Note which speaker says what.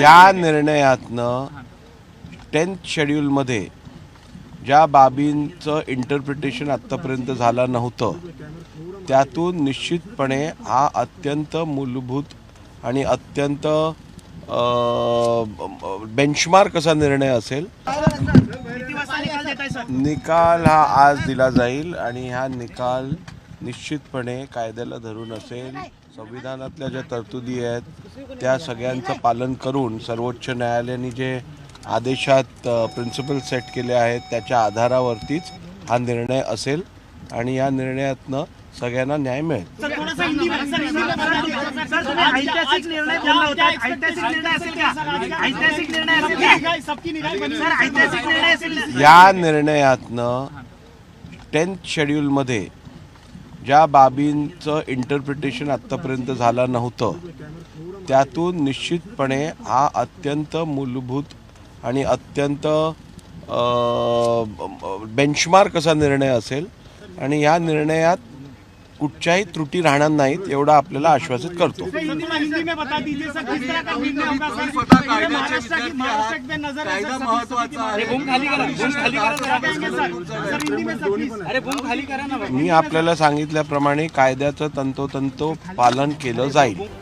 Speaker 1: या निर्णयातनं टेन्थ शेड्यूलमध्ये ज्या बाबींचं इंटरप्रिटेशन आत्तापर्यंत झालं नव्हतं त्यातून निश्चितपणे हा अत्यंत मूलभूत आणि अत्यंत बेंचमार्क असा निर्णय असेल. निकाल हा आज दिला जाईल आणि हा निकाल निश्चितपणे कायद्याला धरून असेल संविधानातल्या ज्या तरतुदी आहेत त्या सगळ्यांचं पालन करून सर्वोच्च न्यायालयाने जे आदेशात प्रिन्सिपल सेट केले आहेत त्याच्या आधारावरतीच हा निर्णय असेल आणि या निर्णयातनं सगळ्यांना न्याय मिळेल. या निर्णयातनं टेन्थ शेड्यूलमध्ये ज्या बाबींचं इंटरप्रिटेशन आत्तापर्यंत झालं नव्हतं त्यातून निश्चितपणे हा अत्यंत मूलभूत आणि अत्यंत बेंचमार्क असा निर्णय असेल. आणि या निर्णयात कुठच्याही त्रुटी राहणार नाहीत एवढं आपल्याला आश्वासित करतो. मी आपल्याला सांगितल्याप्रमाणे कायद्याचं तंतोतंत पालन केलं जाईल.